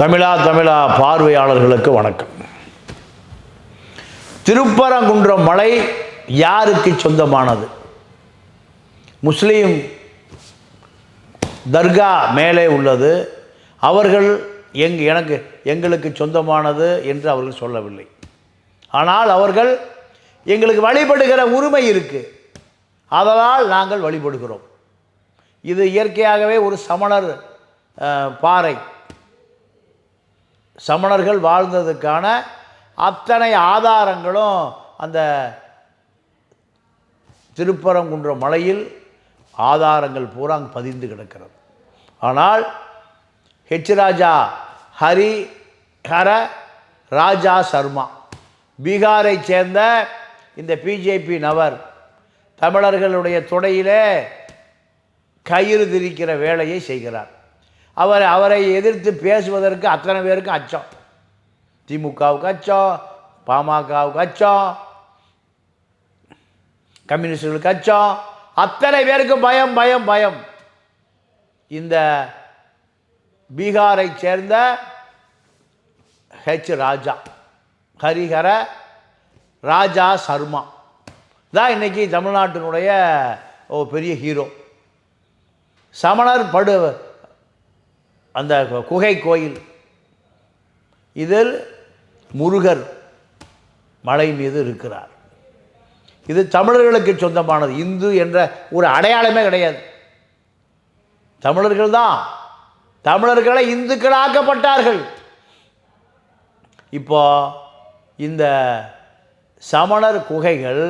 தமிழா தமிழா பார்வையாளர்களுக்கு வணக்கம். திருப்பரங்குன்றம் மலை யாருக்கு சொந்தமானது? முஸ்லீம் தர்கா மேலே உள்ளது. அவர்கள் எங் எனக்கு எங்களுக்கு சொந்தமானது என்று அவர்கள் சொல்லவில்லை. ஆனால் அவர்கள் எங்களுக்கு வழிபடுகிற உரிமை இருக்குது அதனால் நாங்கள் வழிபடுகிறோம். இது இயற்கையாகவே ஒரு சமணர் பாறை. சமணர்கள் வாழ்ந்ததுக்கான அத்தனை ஆதாரங்களும் அந்த திருப்பரங்குன்ற மலையில் ஆதாரங்கள் பூரா பதிந்து கிடக்கிறது. ஆனால் ஹெச் ராஜா ஹரி ஹர ராஜா சர்மா பீகாரை சேர்ந்த இந்த பிஜேபி நபர் தமிழர்களுடைய துணையிலே கயிறு திரிக்கிற வேலையை செய்கிறார். அவர் அவரை எதிர்த்து பேசுவதற்கு அத்தனை பேருக்கு அச்சம். திமுகவுக்கு அச்சம் பாமகவுக்கு அச்சம் கம்யூனிஸ்டுகளுக்கு அச்சம். அத்தனை பேருக்கும் பயம் பயம் பயம். இந்த பீகாரை சேர்ந்த ஹெச் ராஜா ஹரிஹர ராஜா சர்மா. தான் இன்னைக்கு தமிழ்நாட்டினுடைய ஓ பெரிய ஹீரோ சமணர் படு அந்த குகை கோயில். இதில் முருகர் மலை மீது இருக்கிறார். இது தமிழர்களுக்கு சொந்தமானது. இந்து என்ற ஒரு அடையாளமே கிடையாது. தமிழர்கள் தான். தமிழர்களை இந்துக்களாக்கப்பட்டார்கள். இப்போ இந்த சமணர் குகைகள்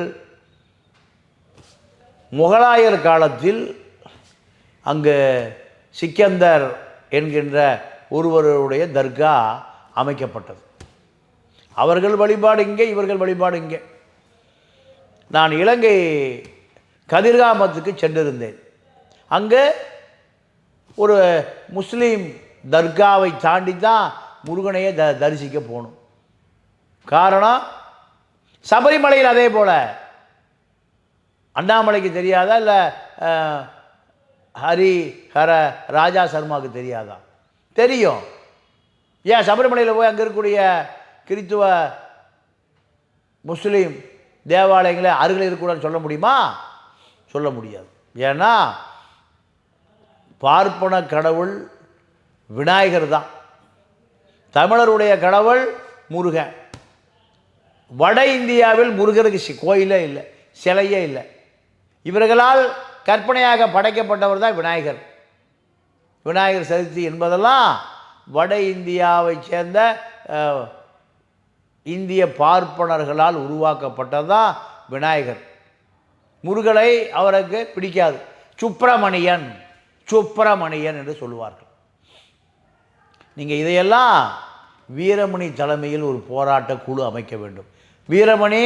முகலாயர் காலத்தில் அங்கு சிக்கந்தர் என்கின்ற ஒருவருடைய தர்கா அமைக்கப்பட்டது. அவர்கள் வழிபாடு இங்கே இவர்கள் வழிபாடு இங்கே. நான் இலங்கை கதிர்காமத்துக்கு சென்றிருந்தேன். அங்கே ஒரு முஸ்லீம் தர்காவை தாண்டி தான் முருகனையே த தரிசிக்க போகணும் காரணம் சபரிமலையில் அதே போல் அண்ணாமலைக்கு தெரியாதா இல்லை ஹரி ஹர ராஜா சர்மாவுக்கு தெரியாதா? தெரியும். ஏன் சபரிமலையில் போய் அங்கே இருக்கக்கூடிய கிறித்துவ முஸ்லீம் தேவாலயங்களை அருகில் இருக்கக்கூடாதுன்னு சொல்ல முடியுமா? சொல்ல முடியாது. ஏன்னா பார்ப்பன கடவுள் விநாயகர் தான். தமிழருடைய கடவுள் முருகன். வட இந்தியாவில் முருகருக்கு சி- கோயிலே இல்லை சிலையே இல்லை. இவர்களால் கற்பனையாக படைக்கப்பட்டவர் தான் விநாயகர். விநாயகர் சதுர்த்தி என்பதெல்லாம் வட இந்தியாவைச் சேர்ந்த இந்திய பார்ப்பனர்களால் உருவாக்கப்பட்டது தான் விநாயகர். முருகனை அவருக்கு பிடிக்காது. சுப்பிரமணியன் சுப்பிரமணியன் என்று சொல்லுவார்கள். நீங்கள் இதையெல்லாம் வீரமணி தலைமையில் ஒரு போராட்ட குழு அமைக்க வேண்டும். வீரமணி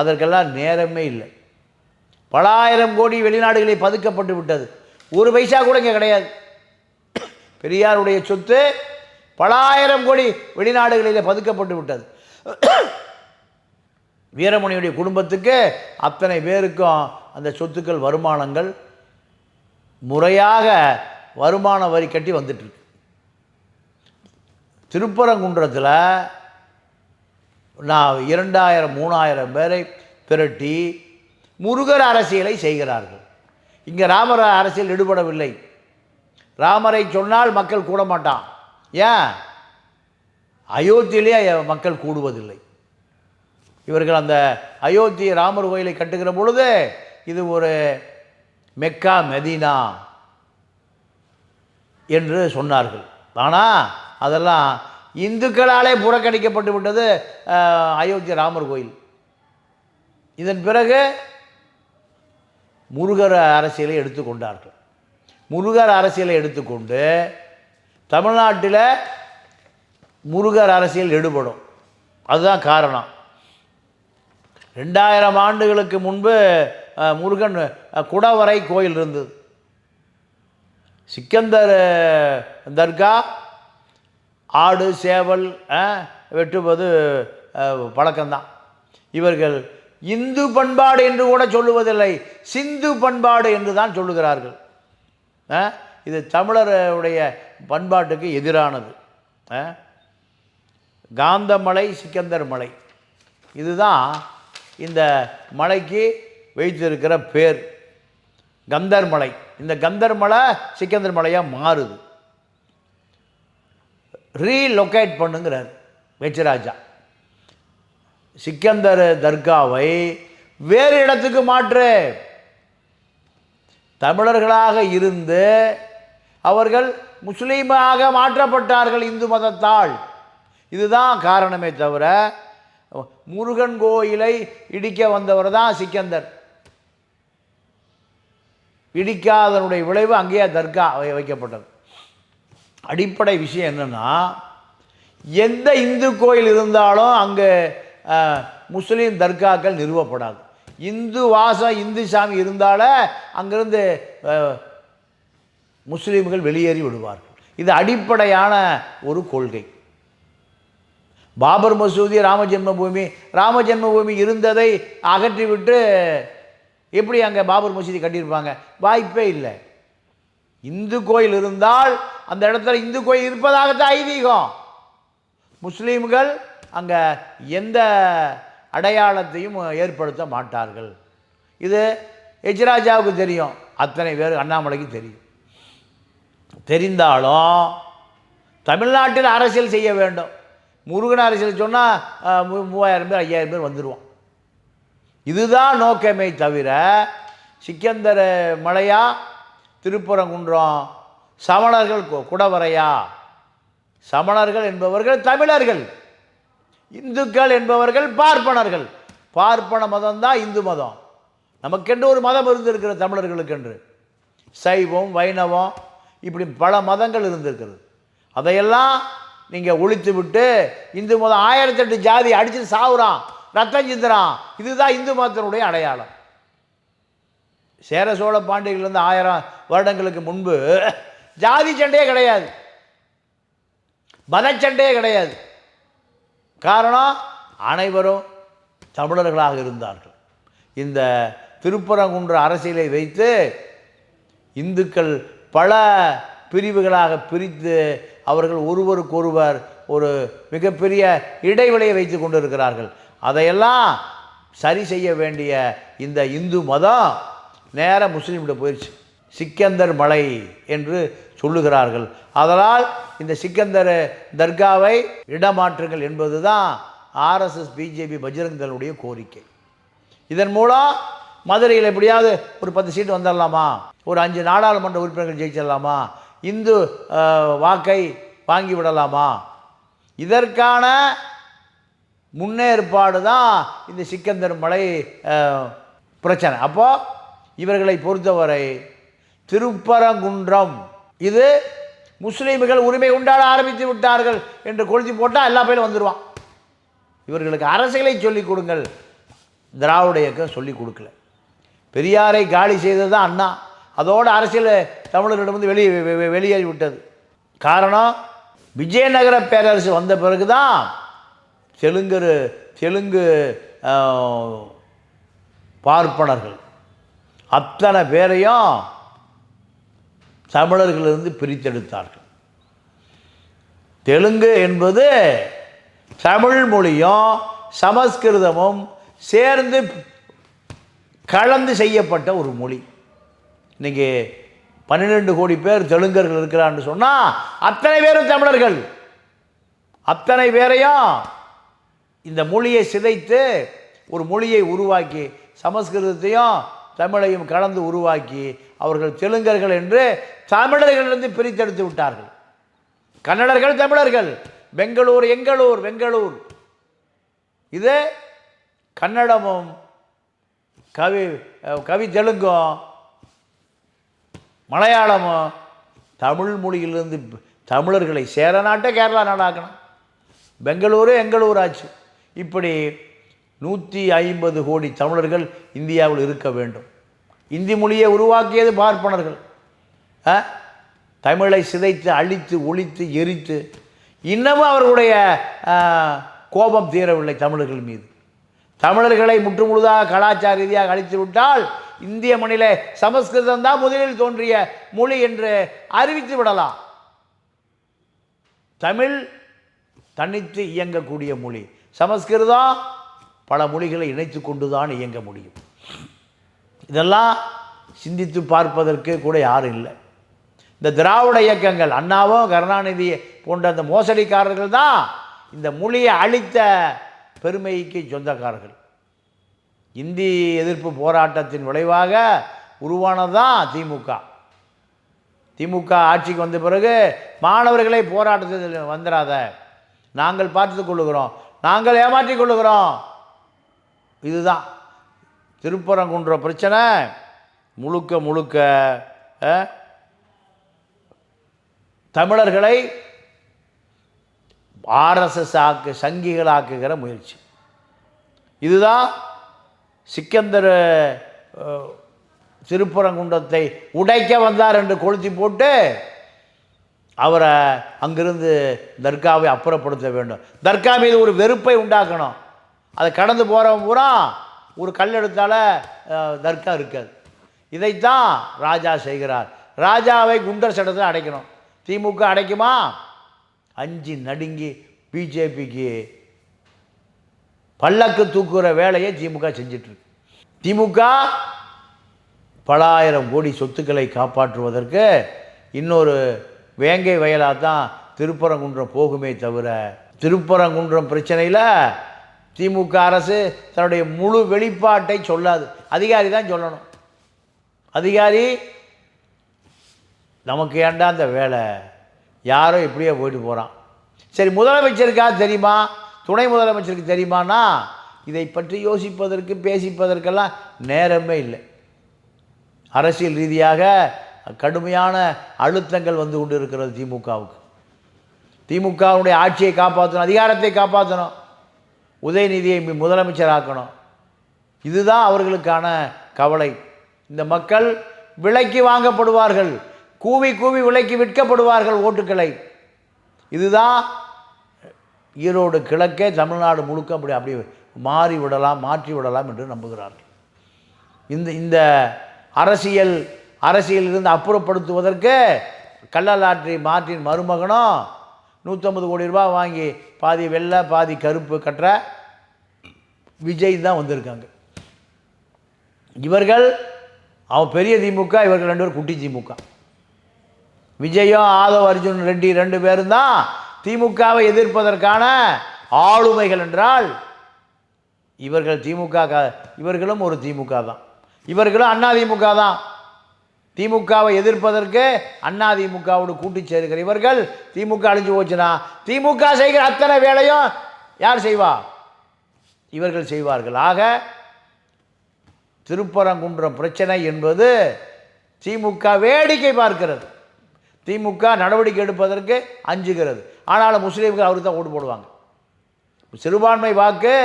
அதற்கெல்லாம் நேரமே இல்லை. பல ஆயிரம் கோடி வெளிநாடுகளில் பதுக்கப்பட்டு விட்டது. ஒரு பைசா கூட இங்கே கிடையாது. பெரியாருடைய சொத்து பல ஆயிரம் கோடி வெளிநாடுகளில் பதுக்கப்பட்டு விட்டது. வீரமணியுடைய குடும்பத்துக்கு அத்தனை பேருக்கும் அந்த சொத்துக்கள் வருமானங்கள் முறையாக வருமான வரி கட்டி வந்துட்டுருக்கு. திருப்பரங்குன்றத்தில் நான் இரண்டாயிரம் மூணாயிரம் பேரை திரட்டி முருகர் அரசியலை செய்கிறார்கள். இங்கே ராமர் அரசியல் ஈடுபடவில்லை ராமரை சொன்னால் மக்கள் கூட மாட்டான். ஏன்? அயோத்தியிலே மக்கள் கூடுவதில்லை. இவர்கள் அந்த அயோத்தி ராமர் கோயிலை கட்டுகிற பொழுது இது ஒரு மெக்கா மெதினா என்று சொன்னார்கள். ஆனால் அதெல்லாம் இந்துக்களாலே புறக்கணிக்கப்பட்டு விட்டது அயோத்தி ராமர் கோயில். இதன் பிறகு முருகர் அரசியலை எடுத்துக்கொண்டார்கள். முருகர் அரசியலை எடுத்துக்கொண்டு தமிழ்நாட்டில் முருகர் அரசியல் ஈடுபடும் அதுதான் காரணம். ரெண்டாயிரம் ஆண்டுகளுக்கு முன்பு முருகன் குடவரை கோயில் இருந்தது. சிக்கந்தர் தர்கா ஆடு சேவல் வெட்டுவது பழக்கம்தான் இவர்கள் இந்து பண்பாடு என்று கூட சொல்லுவதில்லை சிந்து பண்பாடு என்று தான் சொல்லுகிறார்கள். இது தமிழருடைய பண்பாட்டுக்கு எதிரானது. ஆ? காந்தமலை சிக்கந்தர் மலை. இதுதான் இந்த மலைக்கு வைத்திருக்கிற பேர். கந்தர் மலை. இந்த கந்தர் மலை சிக்கந்தர் மலையாக மாறுது. ரீலொகேட் பண்ணுங்கிறார் வெச்சராஜா சிக்கந்தர் தர்காவை வேறு இடத்துக்கு மாற்று. தமிழர்களாக இருந்து அவர்கள் முஸ்லீமாக மாற்றப்பட்டார்கள் இந்து மதத்தால். இதுதான் காரணமே தவிர முருகன் கோயிலை இடிக்க வந்தவர் தான் சிக்கந்தர். இடிக்காதனுடைய விளைவு அங்கேயே தர்கா வை- வைக்கப்பட்டது. அடிப்படை விஷயம் என்னென்னா எந்த இந்து கோயில் இருந்தாலும் அங்கே முஸ்லீம் தர்காக்கள் நிறுவப்படாது. இந்து வாசம் இந்து சாமி இருந்தால அங்கிருந்து முஸ்லீம்கள் வெளியேறி விடுவார்கள். இது அடிப்படையான ஒரு கொள்கை. பாபர் மசூதி ராமஜென்மபூமி ராமஜென்மபூமி இருந்ததை அகற்றிவிட்டு எப்படி அங்கே பாபர் மசூதி கட்டியிருப்பாங்க? வாய்ப்பே இல்லை. இந்து கோயில் இருந்தால் அந்த இடத்துல இந்து கோயில் இருப்பதாகத்தான் ஐதீகம். முஸ்லீம்கள் அங்கே எந்த அடையாளத்தையும் ஏற்படுத்த மாட்டார்கள். இது எச்ராஜாவுக்கு தெரியும். அத்தனை பேர் அண்ணாமலைக்கு தெரியும். தெரிந்தாலும் தமிழ்நாட்டில் அரசியல் செய்ய வேண்டும். முருகன் அரசியல் சொன்னால் மூவாயிரம் பேர் ஐயாயிரம் பேர் வந்துடுவோம் இதுதான் நோக்கமே தவிர சிக்கந்தர மலையா திருப்பரங்குன்றம் சமணர்கள் குடவரையா? சமணர்கள் என்பவர்கள் தமிழர்கள். இந்துக்கள் என்பவர்கள் பார்ப்பனர்கள். பார்ப்பன மதம் தான் இந்து மதம். நமக்கென்று ஒரு மதம் இருந்திருக்கிற தமிழர்களுக்கென்று. சைவம் வைணவம் இப்படி பல மதங்கள் இருந்திருக்கிறது. அதையெல்லாம் நீங்கள் ஒழித்து விட்டு இந்து மதம் ஆயிரத்தெட்டு ஜாதி அடிச்சு சாவுறான் ரத்தம் சிந்துறான். இதுதான் இந்து மதத்தினுடைய அடையாளம். சேர சோழ பாண்டியர்கள்லேருந்து ஆயிரம் வருடங்களுக்கு முன்பு ஜாதி சண்டையே கிடையாது. மதச்சண்டையே கிடையாது. காரணம் அனைவரும் தமிழர்களாக இருந்தார்கள். இந்த திருப்பரங்குன்ற அரசியலை வைத்து இந்துக்கள் பல பிரிவுகளாக பிரித்து அவர்கள் ஒருவருக்கொருவர் ஒரு மிகப்பெரிய இடைவெளியை வைத்து கொண்டிருக்கிறார்கள். அதையெல்லாம் சரி செய்ய வேண்டிய இந்த இந்து மதம் நேராக முஸ்லீம்கிட்ட போயிடுச்சு. சிக்கந்தர் மலை என்று சொல்லுகிறார்கள். அதனால் இந்த சிக்கந்தர் தர்காவை இடமாற்றுங்கள் என்பது தான் ஆர்எஸ்எஸ் பிஜேபி பஜ்ரங்கனுடைய கோரிக்கை. இதன் மூலம் மதுரையில் எப்படியாவது ஒரு பத்து சீட்டு வந்துடலாமா ஒரு அஞ்சு நாடாளுமன்ற உறுப்பினர்கள் ஜெயிச்சிடலாமா இந்து வாக்கை வாங்கி விடலாமா? இதற்கான முன்னேற்பாடு தான் இந்த சிக்கந்தர் மலை பிரச்சனை. அப்போ இவர்களை பொறுத்தவரை திருப்பரங்குன்றம். இது முஸ்லீம்கள் உரிமை உண்டாட ஆரம்பித்து விட்டார்கள் என்று கொளுத்தி போட்டால் எல்லா பேரும் வந்துடுவான் இவர்களுக்கு அரசியலை சொல்லிக் கொடுங்கள். திராவிட இயக்கம் சொல்லிக் கொடுக்கல. பெரியாரை காலி செய்தது தான் அண்ணா. அதோடு அரசியல் தமிழர்களிடமிருந்து வெளியே வெளியேறி விட்டது. காரணம் விஜயநகர பேரரசு வந்த பிறகு தான் தெலுங்கர் தெலுங்கு பார்ப்பனர்கள் அத்தனை பேரையும் தமிழர்களிலிருந்து பிரித்தெடுத்தார்கள். தெலுங்கு என்பது தமிழ் மொழியும் சமஸ்கிருதமும் சேர்ந்து கலந்து செய்யப்பட்ட ஒரு மொழி. இன்றைக்கி பன்னிரெண்டு கோடி பேர் தெலுங்கர்கள் இருக்கிறான்னு சொன்னால் அத்தனை பேரும் தமிழர்கள். அத்தனை பேரையும் இந்த மொழியை சிதைத்து ஒரு மொழியை உருவாக்கி சமஸ்கிருதத்தையும் தமிழையும் கலந்து உருவாக்கி அவர்கள் தெலுங்கர்கள் என்று தமிழர்களிலிருந்து பிரித்தெடுத்து விட்டார்கள். கன்னடர்கள் தமிழர்கள். பெங்களூர் எங்களூர் பெங்களூர் இது கன்னடமும் கவி கவி தெலுங்கும் மலையாளமும் தமிழ் மொழியிலிருந்து தமிழர்களை சேர நாட்டை கேரளா நாடாக்கணும். பெங்களூரு எங்களூர் ஆச்சு இப்படி நூற்றி ஐம்பது கோடி தமிழர்கள் இந்தியாவில் இருக்க வேண்டும். இந்தி மொழியை உருவாக்கியது பார்ப்பனர்கள். ஆ? தமிழை சிதைத்து அழித்து ஒழித்து எரித்து. இன்னமும் அவர்களுடைய கோபம் தீரவில்லை தமிழர்கள் மீது. தமிழர்களை முற்றுமுழுதாக கலாச்சார ரீதியாக அழித்து விட்டால் இந்திய மண்ணில சமஸ்கிருதம் தான் முதலில் தோன்றிய மொழி என்று அறிவித்து விடலாம். தமிழ் தனித்து இயங்கக்கூடிய மொழி. சமஸ்கிருதம் பல மொழிகளை இணைத்து கொண்டுதான் இயங்க முடியும். இதெல்லாம் சிந்தித்து பார்ப்பதற்கு கூட யாரும் இல்லை. இந்த திராவிட இயக்கங்கள் அண்ணாவும் கருணாநிதி போன்ற அந்த மோசடிக்காரர்கள் தான் இந்த மொழியை அழித்த பெருமைக்கு சொந்தக்காரர்கள். இந்தி எதிர்ப்பு போராட்டத்தின் விளைவாக உருவானதுதான் திமுக. திமுக ஆட்சிக்கு வந்த பிறகு மாணவர்களை போராட்டத்தில் வந்துடாத நாங்கள் பார்த்து கொள்ளுகிறோம் நாங்கள் ஏமாற்றிக் கொள்ளுகிறோம். இதுதான். திருப்பரங்குன்ற பிரச்சனை முழுக்க முழுக்க தமிழர்களை ஆர்எஸ்எஸ் ஆக்கு சங்கிகளாக்குகிற முயற்சி. இதுதான் சிக்கந்தர் திருப்பரங்குன்றத்தை உடைக்க வந்தார் என்று கொளுத்தி போட்டு அவரை அங்கிருந்து தர்காவை அப்புறப்படுத்த வேண்டும். தர்கா மீது ஒரு வெறுப்பை உண்டாக்கணும். அதை கடந்து போகிறவன் பூரா ஒரு கல் எடுத்தால தர்கா இருக்காது. இதைத்தான் ராஜா செய்கிறார். ராஜாவை குண்டர் சட்டத்தில் அடைக்கணும். திமுக அடைக்குமா? அஞ்சு நடுங்கி பிஜேபிக்கு பல்லக்கு தூக்குற வேலையை திமுக செஞ்சிட்ருக்கு. திமுக பலாயிரம் கோடி சொத்துக்களை காப்பாற்றுவதற்கு இன்னொரு வேங்கை வயலாக தான் திருப்பரங்குன்றம் போகுமே தவிர திருப்பரங்குன்றம் பிரச்சனையில் திமுக அரசு தன்னுடைய முழு வெளிப்பாட்டை சொல்லாது. அதிகாரி தான் சொல்லணும். அதிகாரி நமக்கு ஏன்டா அந்த வேலை? யாரோ இப்படியே போயிட்டு போகிறான் சரி முதலமைச்சருக்கா தெரியுமா? துணை முதலமைச்சருக்கு தெரியுமானா? இதை பற்றி யோசிப்பதற்கு பேசிப்பதற்கெல்லாம் நேரமே இல்லை. அரசியல் ரீதியாக கடுமையான அழுத்தங்கள் வந்து கொண்டு இருக்கிறது திமுகவுக்கு. திமுகவுடைய ஆட்சியை காப்பாற்றணும் அதிகாரத்தை காப்பாற்றணும் உதயநிதியை முதலமைச்சராக்கணும். இதுதான் அவர்களுக்கான கவலை. இந்த மக்கள் விலைக்கு வாங்கப்படுவார்கள். கூவி கூவி விலைக்கு விற்கப்படுவார்கள் ஓட்டுக்களை இதுதான் ஈரோடு கிழக்கே தமிழ்நாடு முழுக்க அப்படி அப்படி மாறி விடலாம் மாற்றி விடலாம் என்று நம்புகிறார்கள். இந்த இந்த அரசியல் அரசியலிருந்து அப்புறப்படுத்துவதற்கு கள்ளலாற்றி மாற்றின் மருமகனும் நூற்றம்பது கோடி ரூபாய் வாங்கி பாதி வெள்ளை பாதி கருப்பு கட்டுற விஜய் தான் வந்திருக்காங்க. இவர்கள் அவன் பெரிய திமுக இவர்கள் ரெண்டு பேரும் குட்டி திமுக. விஜயும் ஆதவ் அர்ஜுன் ரெட்டி ரெண்டு பேரும் தான் திமுகவை எதிர்ப்பதற்கான ஆளுமைகள் என்றால் இவர்கள் திமுக க- இவர்களும் ஒரு திமுக தான். இவர்களும் அண்ணா திமுக தான். திமுகவை எதிர்ப்பதற்கு அண்ணா திமுகவோடு கூட்டி சேர்க்கிற இவர்கள் திமுக அழிஞ்சு போச்சுன்னா திமுக செய்கிற அத்தனை வேலையும் யார் செய்வா? இவர்கள் செய்வார்கள். ஆக திருப்பரங்குன்றம் பிரச்சனை என்பது திமுக வேடிக்கை பார்க்கிறது. திமுக நடவடிக்கை எடுப்பதற்கு அஞ்சுகிறது. ஆனாலும் முஸ்லீம்கள் அவருக்கு தான் ஓட்டு போடுவாங்க. சிறுபான்மை வாக்கு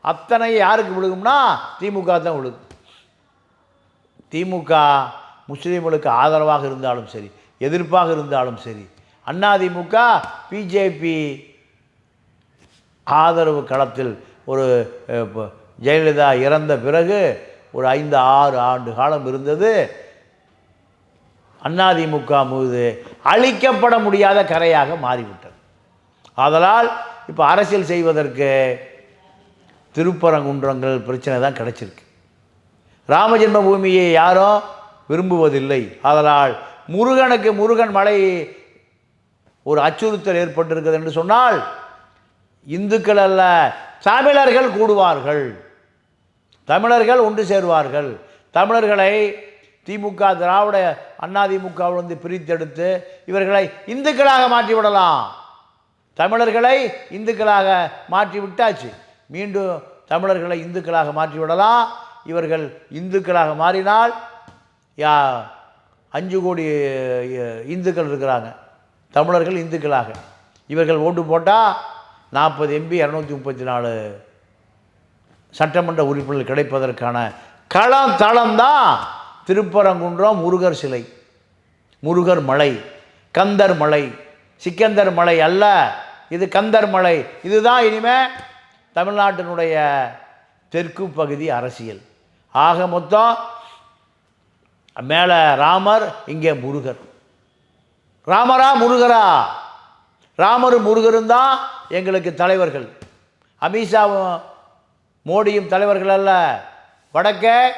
அத்தனை யாருக்கு விழுகும்னா திமுக தான் விழுகும். திமுக முஸ்லீம்களுக்கு ஆதரவாக இருந்தாலும் சரி எதிர்ப்பாக இருந்தாலும் சரி அதிமுக பிஜேபி ஆதரவு களத்தில் ஒரு ஜெயலலிதா இறந்த பிறகு ஒரு ஐந்து ஆறு ஆண்டு காலம் இருந்தது. அதிமுக மீது அழிக்கப்பட முடியாத கரையாக மாறிவிட்டது. ஆதலால் இப்போ அரசியல் செய்வதற்கு திருப்பரங்குன்றங்கள் பிரச்சனை தான் கிடச்சிருக்கு. ராமஜென்ம பூமியை யாரும் விரும்புவதில்லை. ஆதலால் முருகனுக்கு முருகன் மலை ஒரு அச்சுறுத்தல் ஏற்பட்டிருக்கிறது என்று சொன்னால் இந்துக்கள் அல்ல தமிழர்கள் கூடுவார்கள். தமிழர்கள் ஒன்று சேருவார்கள். தமிழர்களை திமுக திராவிட அண்ணா திமுகவிலிருந்து பிரித்தெடுத்து இவர்களை இந்துக்களாக மாற்றி விடலாம் தமிழர்களை இந்துக்களாக மாற்றி விட்டாச்சு மீண்டும் தமிழர்களை இந்துக்களாக மாற்றி விடலாம் இவர்கள் இந்துக்களாக மாறினால் யா அஞ்சு கோடி இந்துக்கள் இருக்கிறாங்க. தமிழர்கள் இந்துக்களாக. இவர்கள் ஓட்டு போட்டால் நாற்பது எம்பி இரநூத்தி முப்பத்தி நாலு சட்டமன்ற உறுப்பினர்கள் கிடைப்பதற்கான களம் தளம்தான் திருப்பரங்குன்றம் முருகர் சிலை. முருகர் மலை கந்தர் மலை சிக்கந்தர் மலை அல்ல இது கந்தர் மலை. இதுதான் இனிமேல் தமிழ்நாட்டினுடைய தெற்கு பகுதி அரசியல். ஆக மொத்தம் மேலே ராமர் இங்கே முருகர். ராமரா முருகரா? ராமர் முருகரும் தான் எங்களுக்கு தலைவர்கள். அமித்ஷாவும் மோடியும் தலைவர்கள் அல்ல. வடக்கே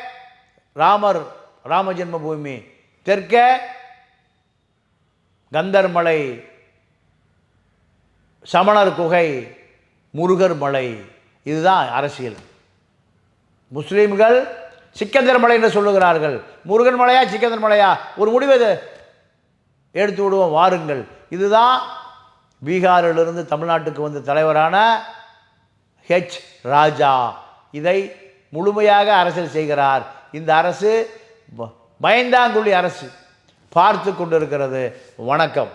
ராமர் ராம ஜென்மபூமி. தெற்கே கந்தர்மலை. சமணர் குகை முருகர் மலை. இதுதான் அரசியல். முஸ்லீம்கள் சிக்கந்தர் மலை என்று சொல்லுகிறார்கள். முருகன் மலையா சிக்கந்தர் மலையா? ஒரு முடிவு எது? எடுத்து விடுவோம் வாருங்கள். இதுதான் பீகாரிலிருந்து தமிழ்நாட்டுக்கு வந்த தலைவரான ஹெச். ராஜா. இதை முழுமையாக அரசியல் செய்கிறார். இந்த அரசு பயந்தாங்குழி அரசு பார்த்து கொண்டிருக்கிறது. வணக்கம்.